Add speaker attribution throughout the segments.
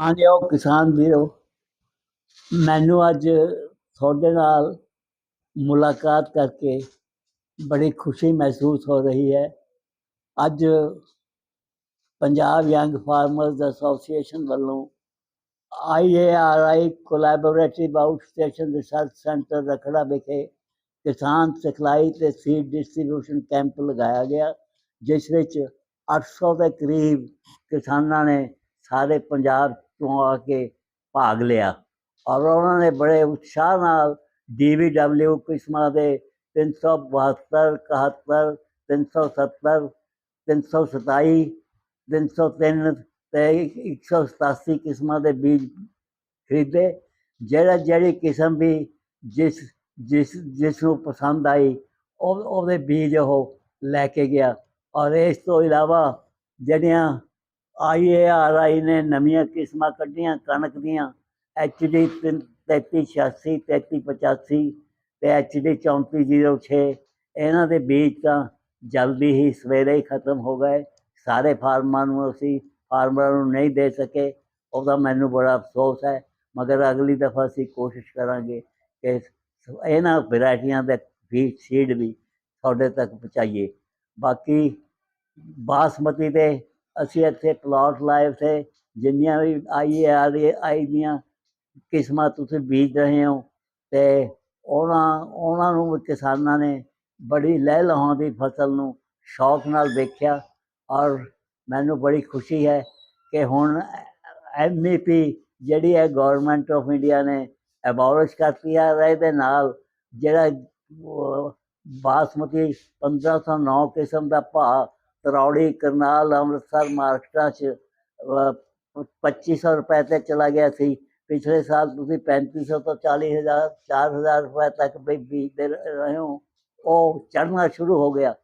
Speaker 1: ਹਾਂਜੀ ਉਹ ਕਿਸਾਨ ਵੀਰੋ। ਮੈਨੂੰ ਅੱਜ ਤੁਹਾਡੇ ਨਾਲ ਮੁਲਾਕਾਤ ਕਰਕੇ ਬੜੀ ਖੁਸ਼ੀ ਮਹਿਸੂਸ ਹੋ ਰਹੀ ਹੈ। ਅੱਜ ਪੰਜਾਬ ਯੰਗ ਫਾਰਮਰਸ ਐਸੋਸੀਏਸ਼ਨ ਵੱਲੋਂ I A R I collaborative outstation research centre Rakhra ਵਿਖੇ ਕਿਸਾਨ ਸਿਖਲਾਈ ਤੇ ਸੀਡ ਡਿਸਟ੍ਰੀਬਿਊਸ਼ਨ ਕੈਂਪ ਲਗਾਇਆ ਗਿਆ, ਜਿਸ ਵਿੱਚ 800 ਦੇ ਕਰੀਬ ਕਿਸਾਨਾਂ ਨੇ ਸਾਰੇ ਪੰਜਾਬ ਤੋਂ ਆ ਕੇ ਭਾਗ ਲਿਆ ਔਰ ਉਹਨਾਂ ਨੇ ਬੜੇ ਉਤਸ਼ਾਹ ਨਾਲ ਡੀਵੀਡਬਲਿਊ ਕਿਸਮਾਂ ਦੇ 372 71 370 327 303 ਤੇ 187 ਕਿਸਮਾਂ ਦੇ ਬੀਜ ਖਰੀਦੇ ਜਿਹੜਾ ਜਿਹੜੀ ਕਿਸਮ ਵੀ ਜਿਸ ਜਿਸ ਜਿਸ ਨੂੰ ਪਸੰਦ ਆਈ ਉਹ ਉਹਦੇ ਬੀਜ ਉਹ ਲੈ ਕੇ ਗਿਆ ਔਰ ਇਸ ਤੋਂ ਇਲਾਵਾ ਜਿਹੜੀਆਂ ਆਈਏਆਰਆਈ ਨੇ ਨਵੀਆਂ ਕਿਸਮਾਂ ਕੱਢੀਆਂ, ਕਣਕ ਦੀਆਂ ਐਚਡੀ 3386 3385 ਤੇ ਐਚਡੀ 3406 ਇਹਨਾਂ ਦੇ ਬੀਜ ਤਾਂ ਜਲਦੀ ਹੀ ਸਵੇਰੇ ਹੀ ਖਤਮ ਹੋ ਗਏ। ਸਾਰੇ ਫਾਰਮਾਂ ਨੂੰ ਅਸੀਂ ਫਾਰਮਰਾਂ ਨੂੰ ਨਹੀਂ ਦੇ ਸਕੇ। ਉਹਦਾ ਮੈਨੂੰ ਬੜਾ ਅਫਸੋਸ ਹੈ। ਮਗਰ ਅਗਲੀ ਦਫਾ ਅਸੀਂ ਕੋਸ਼ਿਸ਼ ਕਰਾਂਗੇ ਕਿ ਇਹਨਾਂ ਵੈਰਾਈਟੀਆਂ ਦੇ ਬੀਜ ਸੀਡ ਵੀ ਤੁਹਾਡੇ ਤੱਕ ਪਹੁੰਚਾਈਏ। ਬਾਕੀ ਬਾਸਮਤੀ ਦੇ ਅਸੀਂ ਇੱਥੇ ਪਲਾਟ ਲਾਏ ਥੇ ਜਿੰਨੀਆਂ ਵੀ ਆਈ ਆਰ ਆਈ ਦੀਆਂ ਕਿਸਮਾਂ ਤੁਸੀਂ ਬੀਜ ਰਹੇ ਹੋ, ਤੇ ਉਹਨਾਂ ਉਹਨਾਂ ਨੂੰ ਵੀ ਕਿਸਾਨਾਂ ਨੇ ਬੜੀ ਲਹਿ ਲਹਾਉਂਦੀ ਫਸਲ ਨੂੰ ਸ਼ੌਕ ਨਾਲ ਦੇਖਿਆ ਔਰ ਮੈਨੂੰ ਬੜੀ ਖੁਸ਼ੀ ਹੈ ਕਿ ਹੁਣ ਐਮਈਪੀ ਜਿਹੜੀ ਹੈ ਗਵਰਨਮੈਂਟ ਆਫ ਇੰਡੀਆ ਨੇ ਐਬੋਲਿਸ਼ ਕਰਤੀ ਹੈ ਇਹਦੇ ਨਾਲ ਜਿਹੜਾ ਉਹ ਬਾਸਮਤੀ 1509 ਕਿਸਮ ਦਾ ਭਾਅ ਤਰੌੜੀ ਕਰਨਾਲ ਅੰਮ੍ਰਿਤਸਰ ਮਹਾਰਾਸ਼ਟਰ ਚ ਅਹ, 2500 ਰੁਪਏ ਤੇ ਚਲਾ ਗਿਆ ਸੀ। ਪਿਛਲੇ ਸਾਲ ਤੁਸੀਂ 3500 ਤੋਂ 40000 4000 ਰੁਪਏ ਤੱਕ ਵੀ ਬੀਜਦੇ ਰਹੇ ਹੋ। ਉਹ ਚੜ੍ਹਨਾ ਸ਼ੁਰੂ ਹੋ ਗਿਆ।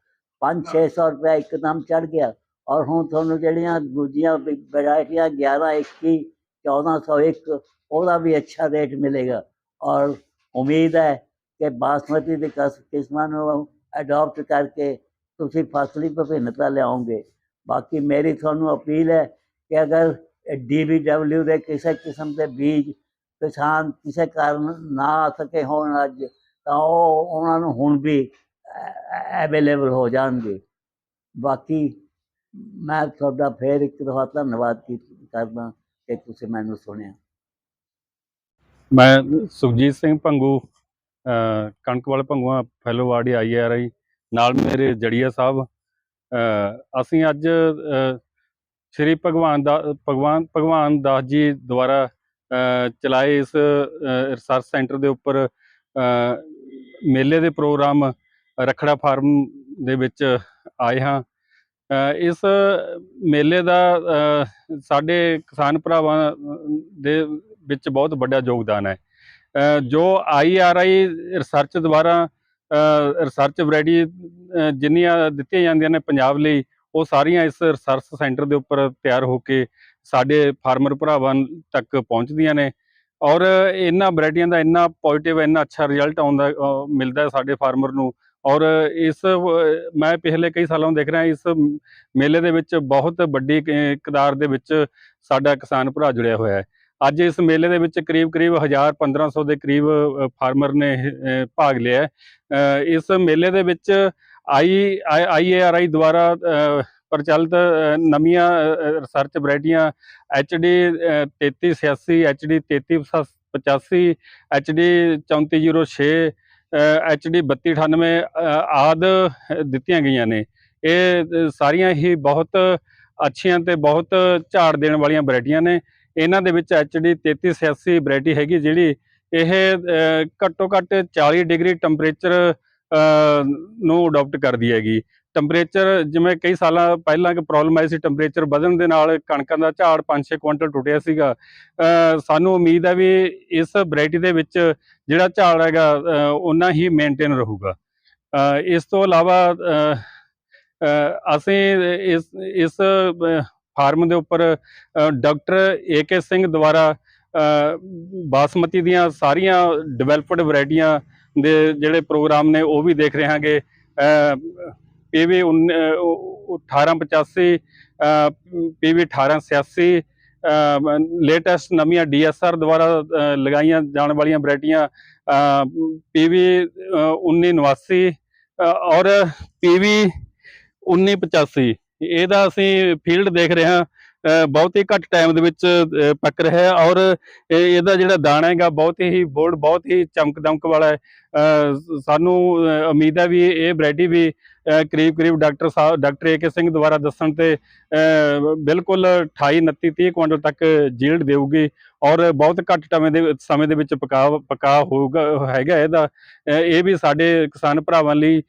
Speaker 1: 5-600 ਰੁਪਏ ਇੱਕਦਮ ਚੜ੍ਹ ਗਿਆ। ਔਰ ਹੁਣ ਤੁਹਾਨੂੰ ਜਿਹੜੀਆਂ ਦੂਜੀਆਂ ਵੈਰਾਈਟੀਆਂ 11 21 1401 ਉਹਦਾ ਵੀ ਅੱਛਾ ਰੇਟ ਮਿਲੇਗਾ। ਔਰ ਉਮੀਦ ਹੈ ਕਿ ਬਾਸਮਤੀ ਦੀ ਕਸ- ਕਿਸਮਾਂ ਨੂੰ ਅਡਾਪਟ ਕਰਕੇ ਤੁਸੀਂ ਫਸਲੀ ਵਿਭਿੰਨਤਾ ਲਿਆਓਗੇ। ਬਾਕੀ ਮੇਰੀ ਤੁਹਾਨੂੰ ਅਪੀਲ ਹੈ ਕਿ ਅਗਰ ਡੀਬੀਡਬਲਿਊ ਦੇ ਕਿਸੇ ਕਿਸਮ ਦੇ ਬੀਜ ਕਿਸਾਨ ਕਿਸੇ ਕਾਰਨ ਨਾ ਆ ਸਕੇ ਹੋਣ ਅੱਜ, ਤਾਂ ਉਹ ਉਹਨਾਂ ਨੂੰ ਹੁਣ ਵੀ ਅਵੇਲੇਬਲ ਹੋ ਜਾਣਗੇ। ਬਾਕੀ ਮੈਂ ਤੁਹਾਡਾ ਫੇਰ ਇੱਕ ਦਫਾ ਧੰਨਵਾਦ ਕਰਦਾ ਕਿ ਤੁਸੀਂ ਮੈਨੂੰ ਸੁਣਿਆ।
Speaker 2: ਮੈਂ ਸੁਖਜੀਤ ਸਿੰਘ ਭੰਗੂ ਅਹ ਕਣਕ ਵਾਲੇ ਭੰਗੂਆਂ ਫੈਲੋ ਵਾਰਡ ਆਈਆਰਆਈ ਨਾਲ ਮੇਰੇ ਜੜੀਆ ਸਾਹਿਬ ਅਸੀਂ ਅੱਜ ਸ੍ਰੀ ਭਗਵਾਨ ਦਾ, ਭਗਵਾਨ ਭਗਵਾਨ ਦਾਸ ਜੀ ਦੁਆਰਾ ਚਲਾਏ ਇਸ ਰਿਸਰਚ ਸੈਂਟਰ ਦੇ ਉੱਪਰ ਮੇਲੇ ਦੇ ਪ੍ਰੋਗਰਾਮ ਰਖੜਾ ਫਾਰਮ ਦੇ ਵਿੱਚ ਆਏ ਹਾਂ। ਇਸ ਮੇਲੇ ਦਾ ਸਾਡੇ ਕਿਸਾਨ ਭਰਾਵਾਂ ਦੇ ਵਿੱਚ ਬਹੁਤ ਵੱਡਾ ਯੋਗਦਾਨ ਹੈ। ਅਹ, ਜੋ ਆਈਆਰਆਈ ਰਿਸਰਚ ਦੁਆਰਾ ਰਿਸਰਚ ਵੈਰਾਈਟੀ ਜਿੰਨੀਆਂ ਦਿੱਤੀਆਂ ਜਾਂਦੀਆਂ ਨੇ ਪੰਜਾਬ ਲਈ, ਉਹ ਸਾਰੀਆਂ ਇਸ ਰਿਸਰਚ ਸੈਂਟਰ ਦੇ ਉੱਪਰ ਤਿਆਰ ਹੋ ਕੇ ਸਾਡੇ ਫਾਰਮਰ ਭਰਾਵਾਂ ਤੱਕ ਪਹੁੰਚਦੀਆਂ ਨੇ। ਔਰ ਇਹਨਾਂ ਵੈਰਾਈਟੀਆਂ ਦਾ ਇੰਨਾ ਪੋਜ਼ਿਟਿਵ ਇੰਨਾ ਅੱਛਾ ਰਿਜ਼ਲਟ ਆਉਂਦਾ ਮਿਲਦਾ ਸਾਡੇ ਫਾਰਮਰ ਨੂੰ। ਔਰ ਇਸ, ਮੈਂ ਪਿਛਲੇ ਕਈ ਸਾਲਾਂ ਤੋਂ ਦੇਖ ਰਿਹਾ, ਇਸ ਮੇਲੇ ਦੇ ਵਿੱਚ ਬਹੁਤ ਵੱਡੀ ਕ- ਕਦਾਰ ਦੇ ਵਿੱਚ ਸਾਡਾ ਕਿਸਾਨ ਭਰਾ ਜੁੜਿਆ ਹੋਇਆ ਹੈ। ਅੱਜ ਇਸ ਮੇਲੇ ਦੇ ਵਿੱਚ ਕਰੀਬ ਕਰੀਬ 1000 1500 ਦੇ ਕਰੀਬ ਫਾਰਮਰ ਨੇ ਭਾਗ ਲਿਆ ਇਸ ਮੇਲੇ ਦੇ ਵਿੱਚ ਆਈ ਆਈਏਆਰਆਈ ਦੁਆਰਾ ਪ੍ਰਚਲਿਤ ਨਵੀਆਂ ਰਿਸਰਚ ਵੈਰਾਈਟੀਆਂ ਐਚਡੀ 3386 ਐਚਡੀ 3385 ਐਚਡੀ 3406 ਐਚਡੀ 3298 ਅ, ਆਦ ਦਿੱਤੀਆਂ ਗਈਆਂ ਨੇ। ਇਹ ਸਾਰੀਆਂ ਹੀ ਬਹੁਤ ਅੱਛੀਆਂ ਤੇ ਬਹੁਤ ਝਾੜ ਦੇਣ ਵਾਲੀਆਂ ਵੈਰਾਈਟੀਆਂ ਨੇ। ਇਹਨਾਂ ਦੇ ਵਿੱਚ ਐਚਡੀ 3386 ਵੈਰਾਈਟੀ ਹੈਗੀ ਜਿਹੜੀ ਇਹ ਘੱਟੋ ਘੱਟ 40 ਡਿਗਰੀ ਟੈਂਪਰੇਚਰ ਨੂੰ ਅਡਾਪਟ ਕਰਦੀ ਹੈਗੀ। ਟੈਂਪਰੇਚਰ ਜਿਵੇਂ ਕਈ ਸਾਲਾਂ ਪਹਿਲਾਂ ਕਿ ਪ੍ਰੋਬਲਮ ਆਈ ਸੀ ਟੈਂਪਰੇਚਰ ਵਧਣ ਦੇ ਨਾਲ ਕਣਕਾਂ ਦਾ ਝਾੜ 5-6 ਕੁਇੰਟਲ ਟੁੱਟਿਆ ਸੀਗਾ। ਸਾਨੂੰ ਉਮੀਦ ਹੈ ਵੀ ਇਸ ਵੈਰਾਈਟੀ ਦੇ ਵਿੱਚ ਜਿਹੜਾ ਝਾੜ ਹੈਗਾ ਅਹ, ਉਨਾ ਹੀ ਮੇਨਟੇਨ ਰਹੂਗਾ। ਇਸ ਤੋਂ ਇਲਾਵਾ ਅਸੀਂ ਇਸ ਇਸ ਫਾਰਮ ਦੇ ਉੱਪਰ ਅ, ਡਾਕਟਰ ਏਕੇ ਸਿੰਘ ਦੁਆਰਾ ਬਾਸਮਤੀ ਦੀਆਂ ਸਾਰੀਆਂ ਡਿਵੈਲਪਡ ਵੈਰਾਈਟੀਆਂ ਦੇ ਜਿਹੜੇ ਪ੍ਰੋਗਰਾਮ ਨੇ ਉਹ ਵੀ ਦੇਖ ਰਹੇ ਹਾਂਗੇ। ਪੀਵੀ 1885 ਪੀਵੀ 1886 ਲੇਟੈਸਟ ਨਵੀਆਂ ਡੀਐਸਆਰ ਦੁਆਰਾ ਲਗਾਈਆਂ ਜਾਣ ਵਾਲੀਆਂ ਵੈਰਾਈਟੀਆਂ ਪੀਵੀ 1989 ਅ, ਔਰ ਪੀਵੀ 1985 ਇਹਦਾ ਅਸੀਂ ਫੀਲਡ ਦੇਖ ਰਹੇ ਹਾਂ ਅ, ਬਹੁਤ ਹੀ ਘੱਟ ਟਾਈਮ ਦੇ ਵਿੱਚ ਪੱਕ ਰਿਹਾ ਹੈ ਔਰ ਇਹਦਾ ਜਿਹੜਾ ਦਾਣਾ ਹੈਗਾ ਬਹੁਤ ਹੀ ਬੋਲਡ ਬਹੁਤ ਹੀ ਚਮਕ ਦਮਕ ਵਾਲਾ ਹੈ। ਸਾਨੂੰ ਅ, ਉਮੀਦ ਹੈ ਵੀ ਇਹ ਵੈਰਾਈਟੀ ਵੀ ਕਰੀਬ ਕਰੀਬ ਡਾਕਟਰ ਸਾਹਿਬ ਡਾਕਟਰ ਏਕੇ ਸਿੰਘ ਦੁਆਰਾ ਦੱਸਣ ਤੇ ਬਿਲਕੁਲ 28 29 30 ਕੁਇੰਟਲ ਤੱਕ ਜੀਲਡ ਦੇਊਗੀ ਔਰ ਬਹੁਤ ਘੱਟ ਸਮੇਂ ਦੇ ਸਮੇਂ ਦੇ ਵਿੱਚ ਪਕਾ ਪਕਾ ਹੋਊਗਾ ਹੈਗਾ ਇਹਦਾ। ਇਹ ਵੀ ਸਾਡੇ ਕਿਸਾਨ ਭਰਾਵਾਂ ਲਈ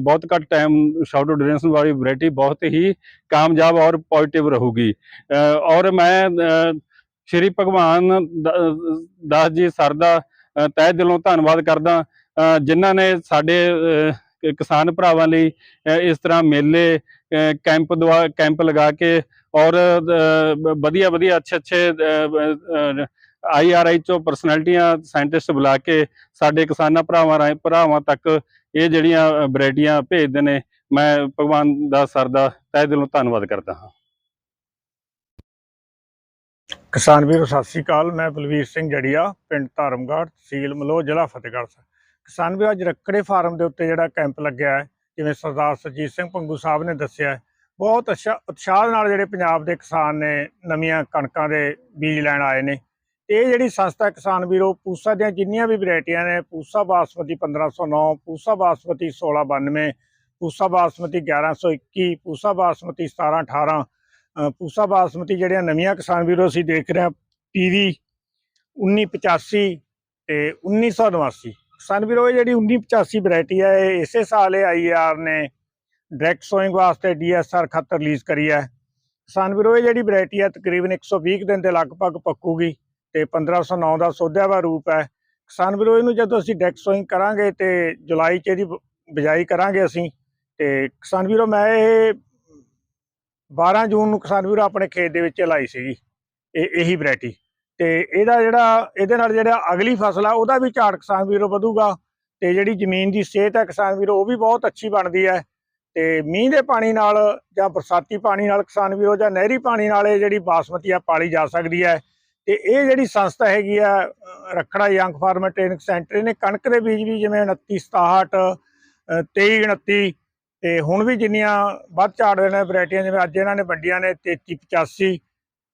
Speaker 2: ਬਹੁਤ ਘੱਟ ਟਾਈਮ ਸ਼ਾਰਟ ਡਿਊਰੇਸ਼ਨ ਵਾਲੀ ਵੈਰਾਈਟੀ ਬਹੁਤ ਹੀ ਕਾਮਯਾਬ ਔਰ ਪੋਜ਼ਿਟਿਵ ਰਹੂਗੀ। ਔਰ ਮੈਂ ਸ਼੍ਰੀ ਭਗਵਾਨ ਦਾਸ ਜੀ ਸਰ ਦਾ ਅ, ਤਹਿ ਦਿਲੋਂ ਧੰਨਵਾਦ ਕਰਦਾ ਜਿਨ੍ਹਾਂ ਨੇ ਸਾਡੇ ਕਿਸਾਨ ਭਰਾਵਾਂ ਲਈ ਇਸ ਤਰ੍ਹਾਂ ਮੇਲੇ ਕੈਂਪ ਦੁਆ ਕੈਂਪ ਲਗਾ ਕੇ ਔਰ ਅ, ਬ- ਵਧੀਆ ਵਧੀਆ ਅੱਛੇ ਅੱਛੇ ਆਈਆਰਆਈ ਚੋਂ ਪਰਸਨੈਲਿਟੀਆਂ ਸਾਇੰਟਿਸਟ ਬੁਲਾ ਕੇ ਸਾਡੇ ਕਿਸਾਨਾਂ ਭਰਾਵਾਂ ਰਾਹੀਂ ਭਰਾਵਾਂ ਤੱਕ ਇਹ ਜਿਹੜੀਆਂ ਵੈਰਾਈਟੀਆਂ ਭੇਜਦੇ ਨੇ ਮੈਂ ਭਗਵਾਨ ਦਾ ਸਰ ਦਾ ਤਹਿ ਦਿਲੋਂ ਧੰਨਵਾਦ ਕਰਦਾ ਹਾਂ।
Speaker 3: ਕਿਸਾਨ ਵੀਰੋ ਸਤਿ ਸ੍ਰੀ ਅਕਾਲ। ਮੈਂ ਬਲਵੀਰ ਸਿੰਘ ਜੜੀਆ ਪਿੰਡ ਧਾਰਮਗੜ੍ਹ ਤਹਿਸੀਲ ਮਲੋਹ ਜ਼ਿਲ੍ਹਾ ਫਤਿਹਗੜ੍ਹ ਸਾਹਿਬ। ਕਿਸਾਨ ਵੀਰੋ ਅੱਜ ਰੱਕੜੇ ਫਾਰਮ ਦੇ ਉੱਤੇ ਜਿਹੜਾ ਕੈਂਪ ਲੱਗਿਆ ਹੈ ਜਿਵੇਂ ਸਰਦਾਰ ਸੁਰਜੀਤ ਸਿੰਘ ਪੰਗੂ ਸਾਹਿਬ ਨੇ ਦੱਸਿਆ ਬਹੁਤ ਅੱਛਾ ਉਤਸ਼ਾਹ ਨਾਲ ਜਿਹੜੇ ਪੰਜਾਬ ਦੇ ਕਿਸਾਨ ਨੇ ਨਵੀਆਂ ਕਣਕਾਂ ਦੇ ਬੀਜ ਲੈਣ ਆਏ ਨੇ। ਇਹ ਜਿਹੜੀ ਸੰਸਥਾ ਕਿਸਾਨ ਵੀਰੋ ਪੂਸਾ ਦੀਆਂ ਜਿੰਨੀਆਂ ਵੀ ਵੈਰਾਈਟੀਆਂ ਨੇ ਪੂਸਾ ਬਾਸਮਤੀ 1509 ਪੂਸਾ ਬਾਸਮਤੀ 1692 ਪੂਸਾ ਬਾਸਮਤੀ 1121 ਪੂਸਾ ਬਾਸਮਤੀ 1718 ਅ, ਪੂਸਾ ਬਾਸਮਤੀ ਜਿਹੜੀਆਂ ਨਵੀਆਂ ਕਿਸਾਨ ਵੀਰੋ ਅਸੀਂ ਦੇਖ ਰਹੇ ਹਾਂ ਪੀਵੀ 1985 ਤੇ 1989 ਕਿਸਾਨ ਵੀਰੋ, ਇਹ ਜਿਹੜੀ 1985 ਵੈਰਾਈਟੀ ਹੈ ਇਹ ਇਸੇ ਸਾਲ ਇਹ ਆਈਆਰ ਨੇ ਡਾਇਰੈਕਟ ਸੋਇੰਗ ਵਾਸਤੇ ਡੀਐਸਆਰ ਖਤ ਰਿਲੀਜ਼ ਕਰੀ ਹੈ। ਕਿਸਾਨ ਵੀਰੋ, ਇਹ ਜਿਹੜੀ ਵੈਰਾਈਟੀ ਹੈ ਤਕਰੀਬਨ 120 ਕੁ ਦਿਨ ਦੇ ਲਗਭਗ ਪੱਕੂਗੀ ਤੇ 1509 ਦਾ ਸੋਧਿਆਵਾ ਰੂਪ ਹੈ। ਕਿਸਾਨ ਵੀਰੋ, ਇਹਨੂੰ ਜਦੋਂ ਅਸੀਂ ਡਾਇਰੈਕਟ ਸੋਇੰਗ ਕਰਾਂਗੇ ਤੇ ਜੁਲਾਈ 'ਚ ਇਹਦੀ ਬਿਜਾਈ ਕਰਾਂਗੇ ਅਸੀਂ ਤੇ ਕਿਸਾਨ ਵੀਰੋ, ਮੈਂ ਇਹ 12 ਜੂਨ ਨੂੰ ਕਿਸਾਨ ਵੀਰੋ ਆਪਣੇ ਖੇਤ ਦੇ ਵਿੱਚ ਲਾਈ ਸੀਗੀ, ਇਹ, ਇਹੀ ਵੈਰਾਈਟੀ। ਤੇ ਇਹਦਾ ਜਿਹੜਾ ਇਹਦੇ ਨਾਲ ਜਿਹੜਾ ਅਗਲੀ ਫਸਲ ਆ ਉਹਦਾ ਵੀ ਝਾੜ ਕਿਸਾਨ ਵੀਰੋ ਵਧੂਗਾ ਤੇ ਜਿਹੜੀ ਜ਼ਮੀਨ ਦੀ ਸਿਹਤ ਹੈ ਕਿਸਾਨ ਵੀਰੋ ਉਹ ਵੀ ਬਹੁਤ ਅੱਛੀ ਬਣਦੀ ਹੈ। ਤੇ ਮੀਂਹ ਦੇ ਪਾਣੀ ਨਾਲ ਜਾਂ ਬਰਸਾਤੀ ਪਾਣੀ ਨਾਲ ਕਿਸਾਨ ਵੀਰੋ ਜਾਂ ਨਹਿਰੀ ਪਾਣੀ ਨਾਲ ਇਹ ਜਿਹੜੀ ਬਾਸਮਤੀ ਆ ਪਾਲੀ ਜਾ ਸਕਦੀ ਹੈ। ਤੇ ਇਹ ਜਿਹੜੀ ਸੰਸਥਾ ਹੈਗੀ ਆ ਅ, Rakhra young farmer training centre ਇਹਨੇ ਕਣਕ ਦੇ ਬੀਜ ਵੀ ਜਿਵੇਂ 29 67 ਅ, 23 29 ਤੇ ਹੁਣ ਵੀ ਜਿੰਨੀਆਂ ਵੱਧ ਝਾੜ ਦੇ ਨੇ ਵੈਰਾਈਟੀਆਂ ਜਿਵੇਂ ਅੱਜ ਇਹਨਾਂ ਨੇ ਵੱਡੀਆਂ ਨੇ 33 85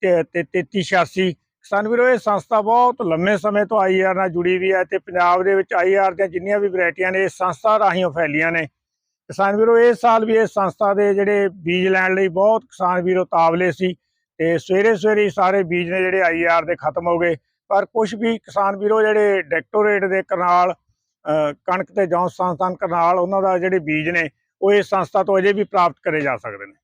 Speaker 3: ਤੇ ਤੇ 33 86 ਕਿਸਾਨ ਵੀਰੋ, ਇਹ ਸੰਸਥਾ ਬਹੁਤ ਲੰਮੇ ਸਮੇਂ ਤੋਂ ਆਈਆਰ ਨਾਲ ਜੁੜੀ ਵੀ ਹੈ ਤੇ ਪੰਜਾਬ ਦੇ ਵਿੱਚ ਆਈਆਰ ਦੀਆਂ ਜਿੰਨੀਆਂ ਵੀ ਵੈਰਾਈਟੀਆਂ ਨੇ ਇਸ ਸੰਸਥਾ ਰਾਹੀਂ ਫੈਲੀਆਂ ਨੇ। ਕਿਸਾਨ ਵੀਰੋ ਇਸ ਸਾਲ ਵੀ ਇਸ ਸੰਸਥਾ ਦੇ ਜਿਹੜੇ ਬੀਜ ਲੈਣ ਲਈ ਬਹੁਤ ਕਿਸਾਨ ਵੀਰੋ ਤਾਵਲੇ ਸੀ ਤੇ ਸਵੇਰੇ ਸਵੇਰੇ ਸਾਰੇ ਬੀਜ ਨੇ ਜਿਹੜੇ ਆਈਆਰ ਦੇ ਖਤਮ ਹੋ ਗਏ। ਪਰ ਕੁਝ ਵੀ ਕਿਸਾਨ ਵੀਰੋ ਜਿਹੜੇ ਡਾਇਰੈਕਟੋਰੇਟ ਦੇ ਕਰਨਾਲ ਕਣਕ ਤੇ ਜੌਂ ਸੰਸਥਾਨ ਕਰਨਾਲ, ਉਹਨਾਂ ਦਾ ਜਿਹੜੇ ਬੀਜ ਨੇ, ਉਹ ਇਸ ਸੰਸਥਾ ਤੋਂ ਅਜੇ ਵੀ ਪ੍ਰਾਪਤ ਕਰੇ ਜਾ ਸਕਦੇ ਨੇ।